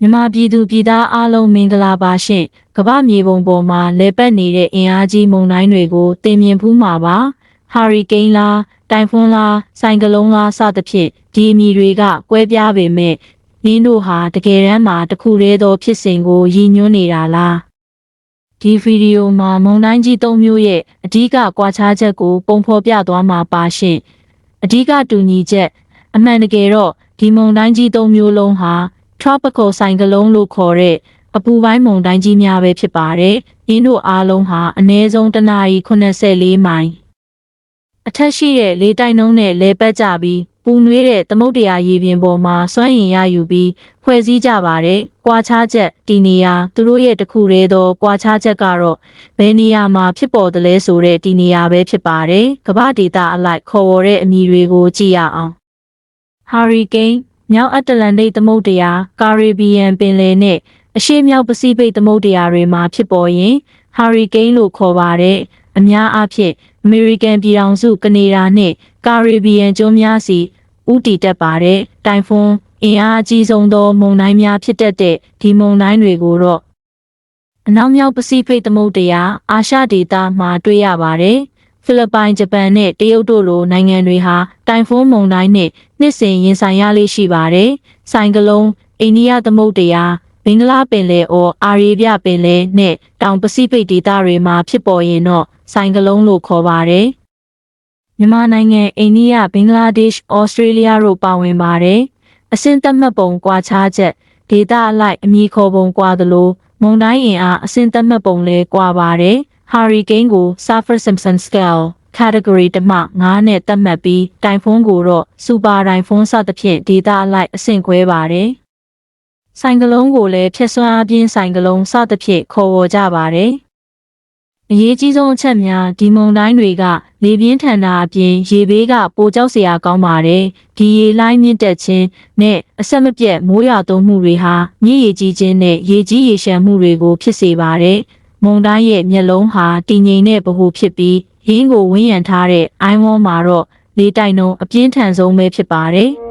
မြန်မာပြည်သူပြည်သားအားလုံးမင်္ဂလာပါရှင်ကမ္ဘာမြေပုံပေါ်မှာလဲပတ်နေတဲ့အင်အားကြီးမုန်တိုင်းတွေကိုတင်မြင်ဖူးမှာပါဟာရီကိန်းလားတိုင်ဖွန်းလားဆိုင်ကလုန်းလားစသဖြင့်ဒီအမည်တွေကကွဲပြားပေမဲ့နင်းတို့ဟာတကယ်တမ်းမှာတစ်ခုတည်းသောဖြစ်စဉ်ကိုရည်ညွှန်းနေတာလားဒီဗီဒီယိုမှာမုန်တိုင်းကြီး၃မျိုးရဲ့အဓိကကွာခြားချက်ကိုပုံဖော်ပြသွားမှာပါရှင်အဓိကတူညီချက် အမှန်တကယ်တော့ဒီမုန်တိုင်းကြီး၃မျိုးလုံးဟာ tropical ဆိုင်ကလုန်းလို့ခေါ်တဲ့အပူပိုင်းမုန်တိုင်းကြီးများပဲဖြစ်ပါတယ်။အင်းတို့အားလုံးဟာအနည်းဆုံးတစ်နာရီ84မိုင်အထက်ရှိတဲ့လေတိုက်နှုန်းနဲ့လဲပတ်ကြပြီးပူနွေးတဲ့သမုတ်တရားရေပြင်ပေါ်မှာစွမ်းရင်ရယူပြီးဖွဲ့စည်းကြပါတယ်။ကွာခြားချက်ဒီနေရာသူတို့ရဲ့တစ်ခုတည်းသောကွာခြားချက်ကတော့ဘယ်နေရာမှာဖြစ်ပေါ်တယ်လဲဆိုတဲ့ဒီနေရာပဲဖြစ်ပါတယ်။ကမ္ဘာဒေတာအလိုက်ခေါ်ဝေါ်တဲ့အမည်တွေကိုကြည့်ရအောင်။ Hurricane မြောက်အတ္တလန္တိတ်သမုဒ္ဒရာကာရေဘီယံပင်လယ်နဲ့အရှေ့မြောက်ပစိဖိတ်သမုဒ္ဒရာတွေမှာဖြစ်ပေါ်ရင်ဟာရီကိန်းလို့ခေါ်ပါတယ်။အများအားဖြင့်အမေရိကန်ပြည်ထောင်စုကနေဒါနဲ့ကာရေဘီယံကျွန်းများစီဥတီတက်ပါတယ်။တိုင်ဖွန်းအင်အားအကြီးဆုံးသောမုန်တိုင်းများဖြစ်တတ်တဲ့ဒီမုန်တိုင်းတွေကိုတော့အနောက်မြောက်ပစိဖိတ်သမုဒ္ဒရာအာရှဒေသမှာတွေ့ရပါတယ်။ ဖိလစ်ပိုင်ဂျပန်နဲ့တရုတ်တို့လိုနိုင်ငံတွေဟာတိုင်ဖွန်းမုန်တိုင်းနဲ့နှစ်စဉ်ရင်ဆိုင်ရလေးရှိပါတယ်။ဆိုင်ကလုန်းအိန္ဒိယသမုဒ္ဒရာဘင်္ဂလားပင်လယ်အော်အာရေဗျပင်လယ်နဲ့တောင်ပစိဖိတ်ဒေသတွေမှာဖြစ်ပေါ်ရင်တော့ဆိုင်ကလုန်းလို့ခေါ်ပါတယ်။မြန်မာနိုင်ငံအိန္ဒိယဘင်္ဂလားဒေ့ရှ်ဩစတြေးလျတို့ပါဝင်ပါတယ်။အဆင့်သတ်မှတ်ပုံကွာခြားချက်ဒေသအလိုက်အမည်ခေါ်ပုံကွာသလိုမုန်တိုင်းအင်အားအဆင့်သတ်မှတ်ပုံလည်းကွာပါတယ်။ Hurricane ကို Saffir-Simpson Scale category တမှ9နဲ့သတ်မှတ်ပြီးတိုင်ဖွန်းကိုတော့ super တိုင်ဖွန်းစသဖြင့်ဒေတာအလိုက်အဆင့်ခွဲပါတယ်။ဆိုင်ကလုန်းကိုလည်းဖြည့်စွမ်းအပြင်းဆိုင်ကလုန်းစသဖြင့်ခေါ်ဝေါ်ကြပါတယ်။အရေးကြီးဆုံးအချက်များဒီမုန်တိုင်းတွေကလေပြင်းထန်တာအပြင်ရေဘေးကပိုကြောက်စရာကောင်းပါတယ်။ဒီရေလိုင်းမြင့်တက်ခြင်းနဲ့အဆက်မပြတ်မိုးရွာသွန်းမှုတွေဟာမြစ်ရေကြီးခြင်းနဲ့ရေကြီးရေရှမ်းမှုတွေကိုဖြစ်စေပါတယ်။ မုန်တိုင်းရဲ့မျက်လုံးဟာတည်ငြိမ်တဲ့ဗဟိုဖြစ်ပြီးရင်းကိုဝန်းရံထားတဲ့အိုင်းဝန်းမှာတော့လေတိုက်နှုန်းအပြင်းထန်ဆုံးပဲဖြစ်ပါတယ်။